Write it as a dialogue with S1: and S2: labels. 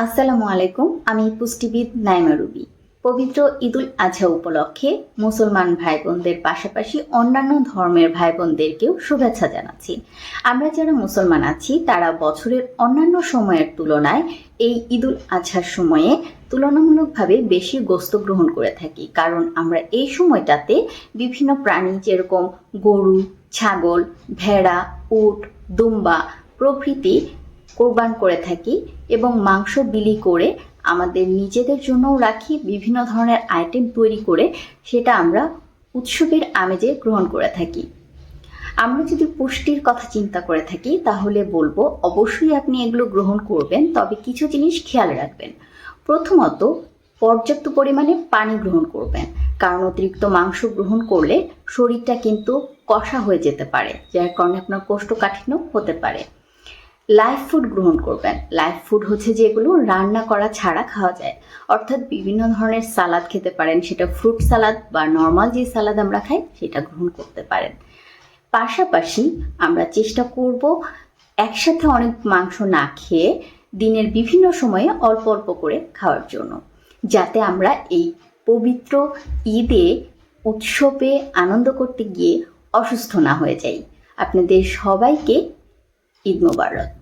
S1: আসসালামু আলাইকুম, আমি পুষ্টিবিদ নাইমা রুবি। পবিত্র ঈদুল আজহা উপলক্ষে মুসলমান ভাই বোনদের পাশাপাশি অন্যান্য ধর্মের ভাই বোনদেরকেও শুভেচ্ছা জানাচ্ছি। আমরা যারা মুসলমান আছি, তারা বছরের অন্যান্য সময়ের তুলনায় এই ঈদুল আজহার সময়ে তুলনামূলকভাবে বেশি গোস্ত গ্রহণ করে থাকি। কারণ আমরা এই সময়টাতে বিভিন্ন প্রাণী যেরকম গরু, ছাগল, ভেড়া, উট, দুম্বা প্রভৃতি কোরবান করে থাকি এবং মাংস বিলি করে আমাদের নিজেদের জন্যও রাখি, বিভিন্ন ধরনের আইটেম তৈরি করে সেটা আমরা উৎসবের আমেজে গ্রহণ করে থাকি। আমরা যদি পুষ্টির কথা চিন্তা করে থাকি, তাহলে বলব অবশ্যই আপনি এগুলো গ্রহণ করবেন, তবে কিছু জিনিস খেয়াল রাখবেন। প্রথমত, পর্যাপ্ত পরিমাণে পানি গ্রহণ করবেন, কারণ অতিরিক্ত মাংস গ্রহণ করলে শরীরটা কিন্তু কষা হয়ে যেতে পারে, যার কারণে আপনার কোষ্ঠকাঠিন্য হতে পারে। লাইভ ফুড গ্রহণ করবেন। লাইভ ফুড হচ্ছে যেগুলো রান্না করা ছাড়া খাওয়া যায়। অর্থাৎ বিভিন্ন ধরনের সালাদ খেতে পারেন। সেটা ফ্রুট সালাদ বা নর্মাল যে সালাদ আমরা খাই, সেটা গ্রহণ করতে পারেন। পাশাপাশি আমরা চেষ্টা করব একসাথে অনেক মাংস না খেয়ে দিনের বিভিন্ন সময়ে অল্প অল্প করে খাওয়ার জন্য। যাতে আমরা এই পবিত্র ঈদে উৎসবে আনন্দ করতে গিয়ে অসুস্থ না হয়ে যাই। আপনাদের সবাইকে ঈদ মোবারক।